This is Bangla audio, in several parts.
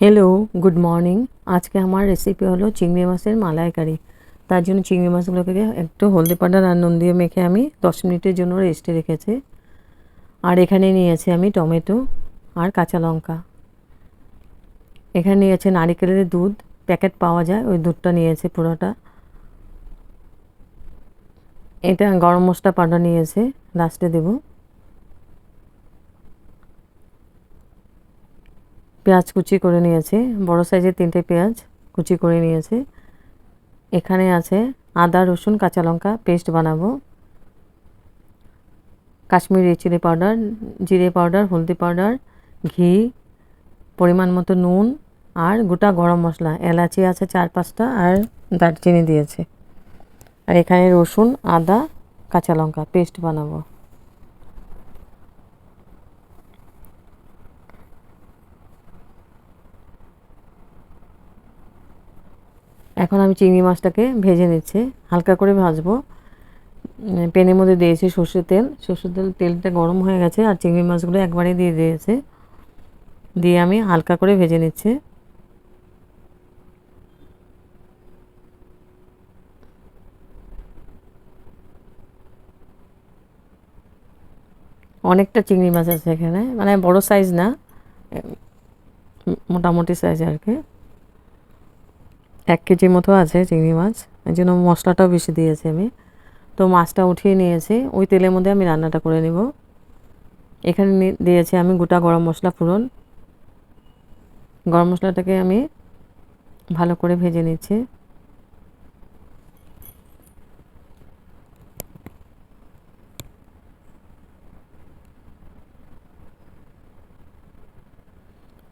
হ্যালো গুড মর্নিং আজকে আমার রেসিপি হলো চিংড়ি মাছের মালাইকারি। তার জন্য চিংড়ি মাছগুলোকে একটু হলদি পাউডার আর নুন দিয়ে মেখে আমি দশ মিনিটের জন্য রেস্টে রেখেছি। আর এখানে নিয়েছি আমি টমেটো আর কাঁচা লঙ্কা। এখানে নিয়েছে নারিকেলের দুধ, প্যাকেট পাওয়া যায়, ওই দুধটা নিয়েছে পুরোটা। এটা গরম মশলা পাউডার নিয়েছে লাস্টে দেবো। পেঁয়াজ কুচি করে নিয়েছে। বড় সাইজের তিনটে পেঁয়াজ কুচি করে নিয়েছে। এখানে আছে আদা, রসুন, কাঁচা লঙ্কা পেস্ট বানাবো। কাশ্মীরি চিলি পাউডার, জিরে পাউডার, হলদি পাউডার, ঘি, পরিমাণ মতো নুন আর গোটা গরম মশলা। এলাচি আছে চার পাঁচটা আর দারচিনি দিয়েছে। আর এখানে রসুন, আদা, কাঁচা লঙ্কা পেস্ট বানাবো। এখন আমি চিংড়ি মাছটাকে ভেজে নিচ্ছি। হালকা করে ভাজবো। প্যানের মধ্যে দিয়েছি সর্ষের তেল। সর্ষের তেল, তেলটা গরম হয়ে গেছে আর চিংড়ি মাছগুলো একবারে দিয়ে দিয়েছে। দিয়ে আমি হালকা করে ভেজে নিচ্ছি। অনেকটা চিংড়ি মাছ আছে এখানে। মানে বড় সাইজ না মোটামুটি সাইজ আর কি। এক কেজি মতো আছে চিংড়ি মাছ। এই জন্য মশলাটাও বেশি দিয়েছি আমি। তো মাছটা উঠিয়ে নিয়েছি। ওই তেলের মধ্যে আমি রান্নাটা করে নিব। এখানে দিয়েছি আমি গোটা গরম মশলা ফুরন গরম মশলাটাকে আমি ভালো করে ভেজে নিচ্ছি।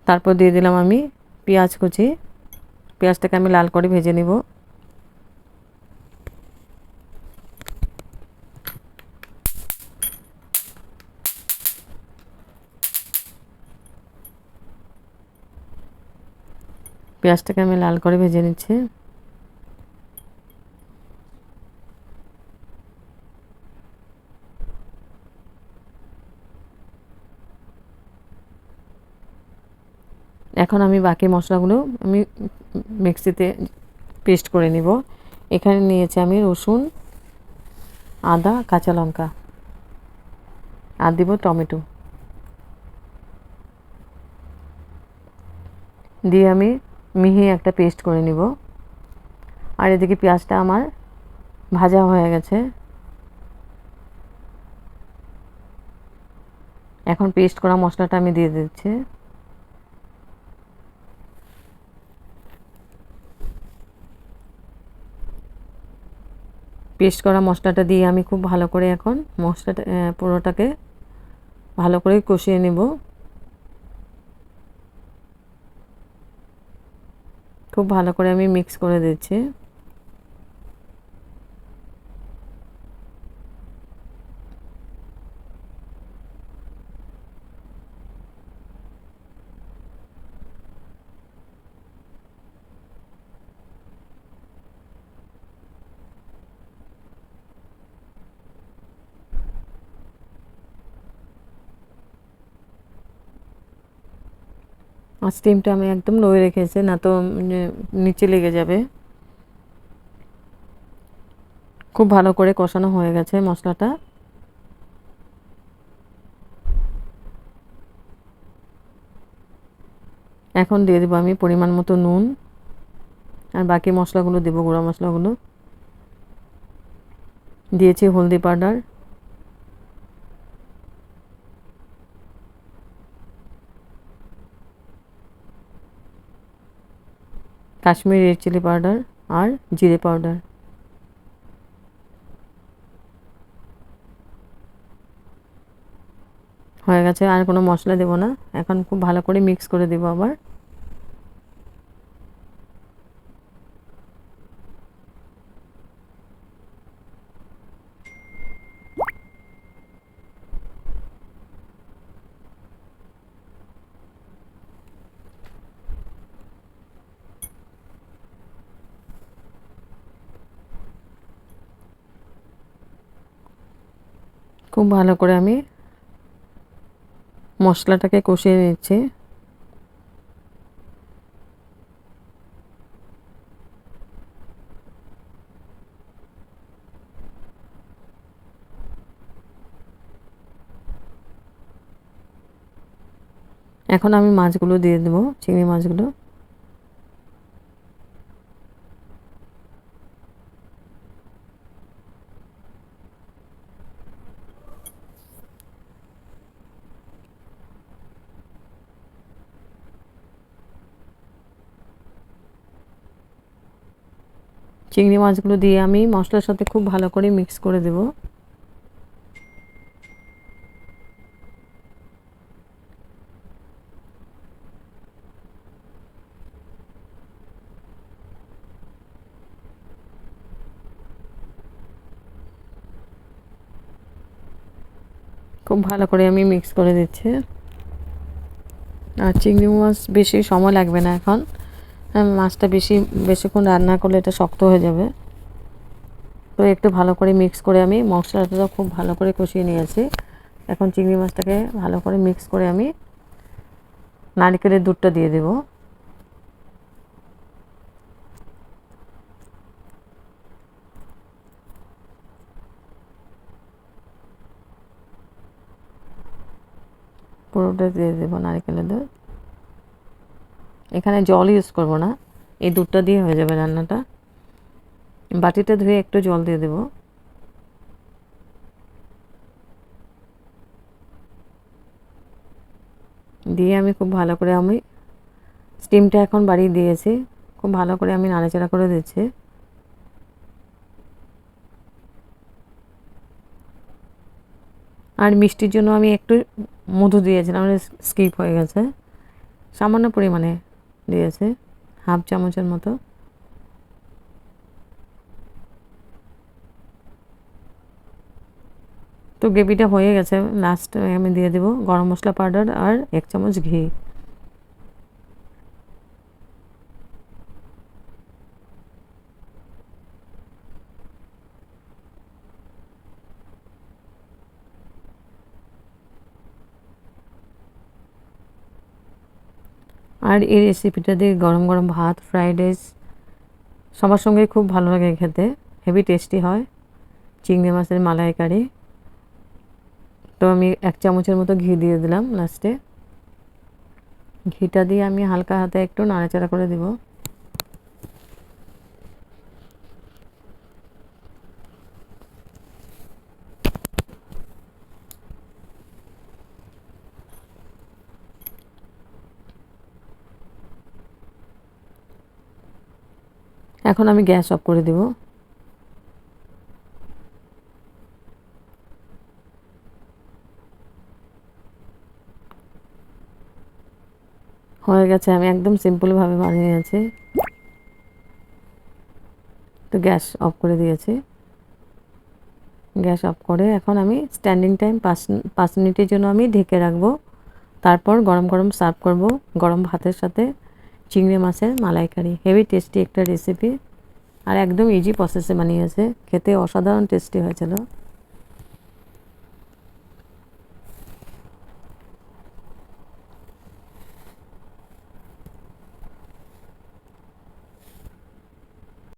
তারপর দিয়ে দিলাম আমি পেঁয়াজ কুচি। পেঁয়াজটাকে আমি লাল করে ভেজে নেব। পেঁয়াজটাকে আমি লাল করে ভেজে নিচ্ছি। এখন আমি বাকি মশলাগুলো আমি মিক্সিতে পেস্ট করে নিব। এখানে নিয়েছি আমি রসুন, আদা, কাঁচা লঙ্কা। আর দিব টমেটো। দিয়ে আমি মিহি একটা পেস্ট করে নিব। আর এদিকে পেঁয়াজটা আমার ভাজা হয়ে গেছে। এখন পেস্ট করা মশলাটা আমি দিয়ে দিচ্ছি। পেস্ট করা মশলাটা দিয়ে আমি খুব ভালো করে এখন মশলাটা পুরোটাকে ভালো করে কষিয়ে নেব। খুব ভালো করে আমি মিক্স করে দিচ্ছি। স্টিমটা আমি একদম লোয়ে রেখেছি, না তো নিচে লেগে যাবে। খুব ভালো করে কষানো হয়ে গেছে মশলাটা। এখন দিয়ে দেবো আমি পরিমাণ মতো নুন, আর বাকি মশলাগুলো দেবো, গুঁড়া মশলাগুলো। দিয়েছি হলদি powder. Kashmiri red chilli powder আর জিরে পাউডার। হয়ে গেছে, আর কোনো মশলা দেবো না। এখন খুব ভালো করে মিক্স করে দেবো আবার। খুব ভালো করে আমি মশলাটাকে কষিয়ে নিচ্ছি। এখন আমি মাছগুলো দিয়ে দেবো চিংড়ি মাছগুলো। চিংড়ি মাছগুলো দিয়ে আমি মশলার সাথে খুব ভালো করে মিক্স করে দেব। খুব ভালো করে আমি মিক্স করে দিচ্ছি। আর চিংড়ি মাছ বেশি সময় লাগবে না এখন। মাছটা বেশি, বেশিক্ষণ রান্না করলে এটা শক্ত হয়ে যাবে। তো একটু ভালো করে মিক্স করে আমি মশলাটা খুব ভালো করে কষিয়ে নিয়েছি এখন চিংড়ি মাছটাকে ভালো করে মিক্স করে আমি নারকেলের দুধটা দিয়ে দেব। পুরোটা দিয়ে দেবো নারকেলের দুধ। এখানে জল ইউজ করব না। এই দুধটা দিয়ে হয়ে যাবে রান্নাটা। বাটিটা ধুয়ে একটু জল দিয়ে দেব। দিয়ে আমি খুব ভালো করে আমি স্টিমটা এখন বাড়িয়ে দিয়েছি। খুব ভালো করে আমি নাড়াচাড়া করে দিচ্ছি। আর মিষ্টির জন্য আমি একটু মধু দিয়েছিলাম স্কিপ হয়ে গেছে। সামান্য পরিমাণে। দিয়েছে, হাফ চামচের মতো। তো গ্রেভিটা হয়ে গেছে লাস্ট আমি দিয়ে দেবো গরম মশলা পাউডার আর এক চামচ ঘি। আর এই রেসিপিটা দিয়ে গরম গরম ভাত ফ্রাইড রাইস সবার সঙ্গে খুব ভালো লাগে খেতে। হেভি টেস্টি হয়। চিংড়ি মাছের মালাইকারি। তো আমি এক চামচের মতো ঘি দিয়ে দিলাম লাস্টে ঘিটা দিয়ে আমি হালকা হাতে একটু নাড়াচাড়া করে দিব। এখন আমি গ্যাস অফ করে দেব। হয়ে গেছে, আমি একদম সিম্পলভাবে বানিয়ে নিয়েছি। তো গ্যাস অফ করে দিয়েছি। গ্যাস অফ করে এখন আমি স্ট্যান্ডিং টাইম পাঁচ পাঁচ মিনিটের জন্য আমি ঢেকে রাখব। তারপর গরম গরম সার্ভ করব, গরম ভাতের সাথে। চিংড়ি মাছের মালাইকারি। হেভি টেস্টি একটা রেসিপি আর একদম ইজি প্রসেসে বানিয়েছে। খেতে অসাধারণ টেস্টি হয়েছিল।